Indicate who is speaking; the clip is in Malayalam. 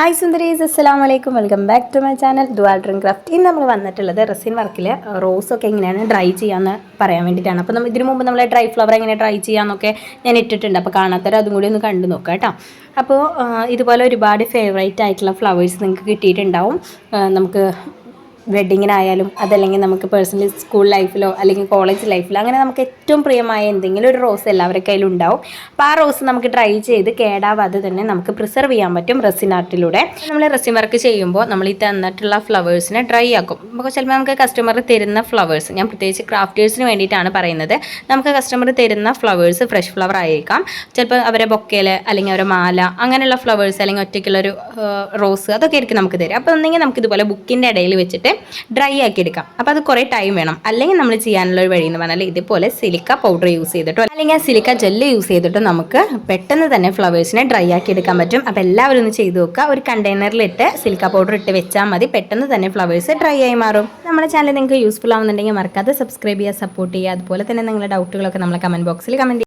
Speaker 1: ഹായ് സുന്ദരീസ് അസ്സലാം വലൈക്കും welcome back to my channel dual dream craft ഇന്ന് നമ്മൾ വന്നിട്ടുള്ളത് റെസിൻ വർക്കിൽ റോസൊക്കെ എങ്ങനെയാണ് ഡ്രൈ ചെയ്യാമെന്ന് പറയാൻ വേണ്ടിയിട്ടാണ്. അപ്പോൾ ഇതിനു മുമ്പ് നമ്മൾ ഡ്രൈ ഫ്ലവർ എങ്ങനെ ഡ്രൈ ചെയ്യാമെന്നൊക്കെ ഞാൻ ഇട്ടിട്ടുണ്ട്. അപ്പോൾ കാണാത്തവർ അതും കൂടി ഒന്ന് കണ്ടു നോക്കാം കേട്ടോ. അപ്പോൾ ഇതുപോലെ ഒരുപാട് ഫേവറേറ്റ് ആയിട്ടുള്ള ഫ്ലവേഴ്സ് നിങ്ങൾക്ക് കിട്ടിയിട്ടുണ്ടാവും. നമുക്ക് വെഡിങ്ങിനായാലും അതല്ലെങ്കിൽ നമുക്ക് പേഴ്സണലി സ്കൂൾ ലൈഫിലോ അല്ലെങ്കിൽ കോളേജ് ലൈഫിലോ അങ്ങനെ നമുക്ക് ഏറ്റവും പ്രിയമായ എന്തെങ്കിലും ഒരു റോസ് എല്ലാവരുടെ കയ്യിലും ഉണ്ടാവും. അപ്പോൾ ആ റോസ് നമുക്ക് ട്രൈ ചെയ്ത് കേടാവാതെ തന്നെ നമുക്ക് പ്രിസർവ് ചെയ്യാൻ പറ്റും റെസിൻ ആർട്ടിലൂടെ നമ്മൾ റെസിൻ വർക്ക് ചെയ്യുമ്പോൾ നമ്മൾ ഈ തന്നിട്ടുള്ള ഫ്ലവേഴ്സിനെ ഡ്രൈ ആക്കും. അപ്പോൾ ചിലപ്പോൾ നമുക്ക് കസ്റ്റമർ തരുന്ന ഫ്ലവേഴ്സ് ഞാൻ പ്രത്യേകിച്ച് ക്രാഫ്റ്റേഴ്സിന് വേണ്ടിയിട്ടാണ് പറയുന്നത്. നമുക്ക് കസ്റ്റമർ തരുന്ന ഫ്ലവേഴ്സ് ഫ്രഷ് ഫ്ലവർ ആയിരിക്കാം ചിലപ്പോൾ അവരെ ബൊക്കയിൽ അല്ലെങ്കിൽ അവരെ മാല അങ്ങനെയുള്ള ഫ്ലവേഴ്സ് അല്ലെങ്കിൽ ഒറ്റയ്ക്കുള്ളൊരു റോസ് അതൊക്കെ ആയിരിക്കും നമുക്ക് തരും അപ്പോൾ ഒന്നെങ്കിൽ നമുക്ക് ഇതുപോലെ ബുക്കിന്റെ ഇടയിൽ വെച്ചിട്ട് ഡ്രൈ ആക്കി എടുക്കാം. അപ്പോൾ അത് കുറേ ടൈം വേണം. അല്ലെങ്കിൽ നമ്മൾ ചെയ്യാനുള്ള ഒരു വഴി എന്ന് പറഞ്ഞാൽ ഇതുപോലെ സിലിക്ക പൗഡർ യൂസ് ചെയ്തിട്ടോ അല്ലെങ്കിൽ ആ സിലിക്ക ജെല്ല് യൂസ് ചെയ്തിട്ട് നമുക്ക് പെട്ടെന്ന് തന്നെ ഫ്ലവേഴ്സിനെ ഡ്രൈ ആക്കി എടുക്കാൻ പറ്റും. അപ്പോൾ എല്ലാവരും ഒന്ന് ചെയ്ത് നോക്കുക. ഒരു കണ്ടെയ്നറിലിട്ട് സിലിക്ക പൗഡർ ഇട്ട് വെച്ചാൽ മതി. പെട്ടെന്ന് തന്നെ ഫ്ലവേഴ്സ് ഡ്രൈ ആയി മാറും. നമ്മുടെ ചാനൽ നിങ്ങൾക്ക് യൂസ്ഫുൾ ആവുന്നുണ്ടെങ്കിൽ മറക്കാതെ സബ്സ്ക്രൈബ് ചെയ്യുക സപ്പോർട്ട് ചെയ്യുക. അതുപോലെ തന്നെ നിങ്ങളുടെ ഡൗട്ടുകളൊക്കെ നമ്മളെ കമന്റ് ബോക്സിൽ കമന്റ്